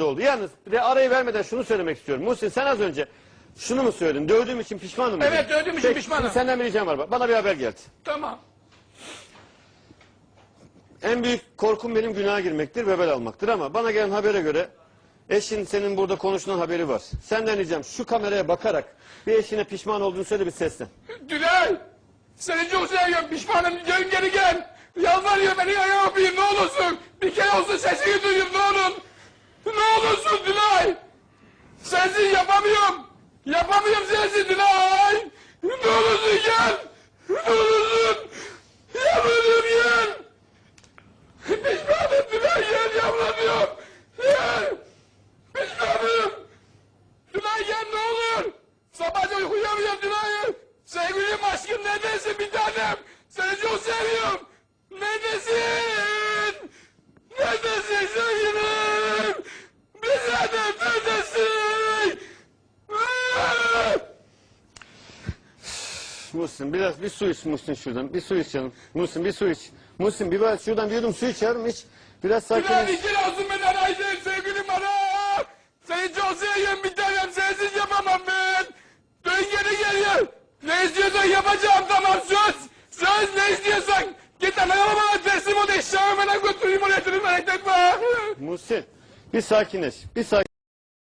oldu. Yalnız bir de arayı vermeden şunu söylemek istiyorum. Muhsin sen az önce şunu mu söyledin? Dövdüğüm için pişmanım mı? Evet, dedin? dövdüğüm için Peki, pişmanım. şimdi Senden bir ricam var. Bana bir haber geldi. Tamam. En büyük korkum benim günaha girmektir, bebel almaktır ama bana gelen habere göre eşin senin burada konuşulan haberi var. Senden ricam şu kameraya bakarak bir eşine pişman olduğunu söyle bir seslen. Dünay. Seni çok seviyorum. Pişmanım. Gel geri gel. Yalvarıyor beni ayağa öpeyim ne olursun. Bir kere olsun sesini duyayım ne olursun Dünay. Sensiz yapamıyorum. Yapamıyorum sensiz Dünay. Ne olursun gel. Ne olursun. Yalvarıyorum gel. Pişmanım Dünay gel yalvarıyorum. Gel. Pişmanım. Dünay gel ne olur. Sabahca uyuyamıyorum Dünay. Sevgilim aşkım neredesin bir tanem? Seni çok seviyorum. Neredesin? Neredesin sevgilim? Bir tanem neredesin? Ah! Muhsin biraz bir su iç Muhsin şuradan. Bir su iç canım. Muhsin bir su iç. Muhsin bir biraz şuradan bir yudum su iç yavrum iç. Biraz sakin. iki lazım ben araydı sevgilim ara. Seni çok seviyorum bir tanem sensiz yapamam ben. Dön geri geliyor. Ne istiyorsan yapacağım tamam söz. Söz ne istiyorsan. Git anana bana teslim ol eşyamı bana götüreyim oraya merak etme. Muhsin bir sakinleş. Bir sakin.